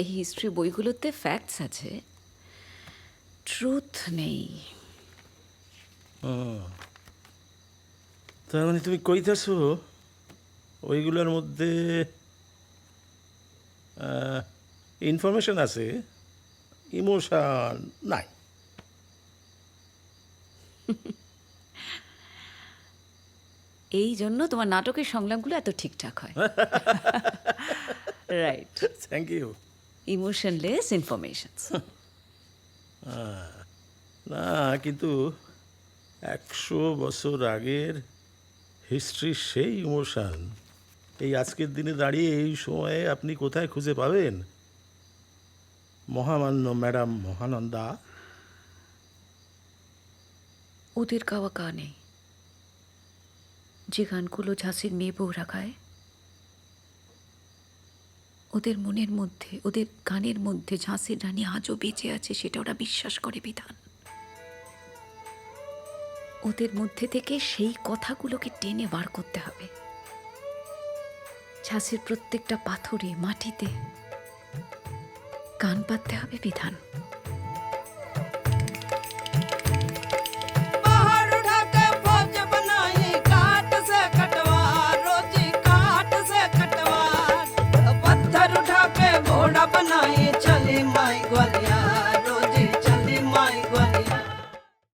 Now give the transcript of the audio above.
এই হিস্ট্রি বইগুলোতে ফ্যাক্টস আছে। ট্রুথ নেই। তার মানে তুমি কইতেছো ওইগুলোর মধ্যে ইনফরমেশন আছে ইমোশন নাই। এই জন্য তোমার নাটকের সংলাপগুলো এত ঠিকঠাক হয়। Right thank you emotionless information না কিন্তু একশো বছর আগের হিস্ট্রির সেই ইমোশন এই আজকের দিনে দাঁড়িয়ে এই সময়ে আপনি কোথায় খুঁজে পাবেন? মহামান্য ম্যাডাম মহানন্দা। ওদের গাওয়া গানে যে গানগুলো ঝাঁসির মেয়ে বউরা গায় ওদের মনের মধ্যে, ওদের গানের মধ্যে ঝাঁসির রানী আজও বেঁচে আছে, সেটা ওরা বিশ্বাস করে বিধান। ওদের মধ্যে থেকে সেই কথাগুলোকে টেনে বার করতে হবে। ঝাঁসির প্রত্যেকটা পাথরে, মাটিতে গান পাততে হবে বিধান।